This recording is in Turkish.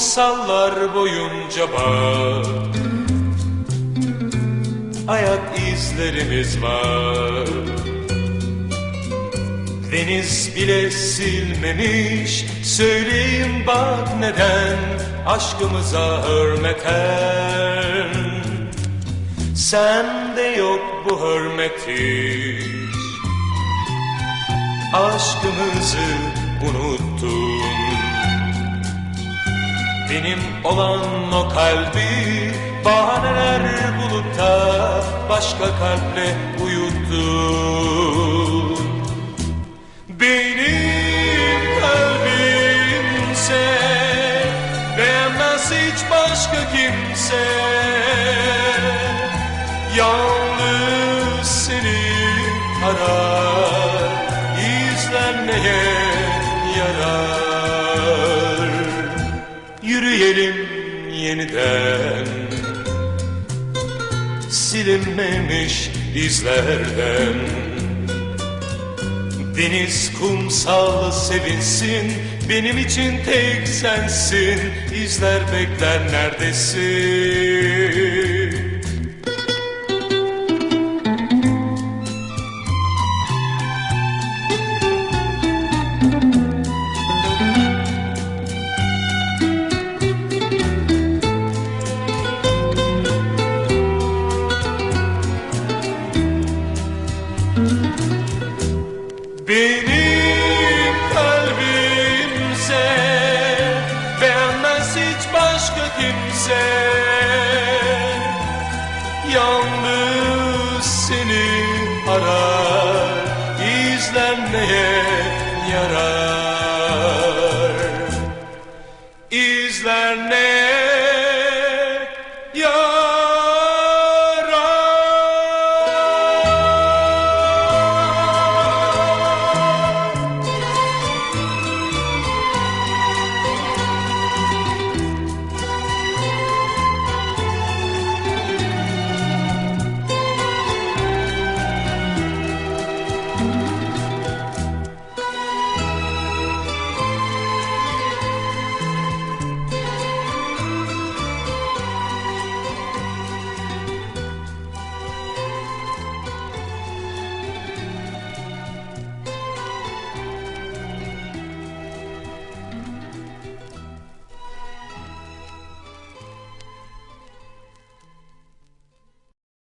Kumsallar boyunca bak. Ayak izlerimiz var. Deniz bile silmemiş. Söyleyin bak neden Aşkımıza hürmeten. Sende yok bu hürmeti Aşkımızı unuttun Benim olan o kalbi Bahaneler bulup da Başka kalple uyuttun Benim kalbimse Beğenmez hiç başka kimse. Yalnız seni arar Yürüyelim yeniden. Silinmemiş izlerden Deniz kumsal sevinsin Benim için tek sensin. İzler bekler neredesin Benim kalbimse beğenmez hiç başka kimse. Yalnız seni arar izlenmeye yarar. İzlenmeye yarar.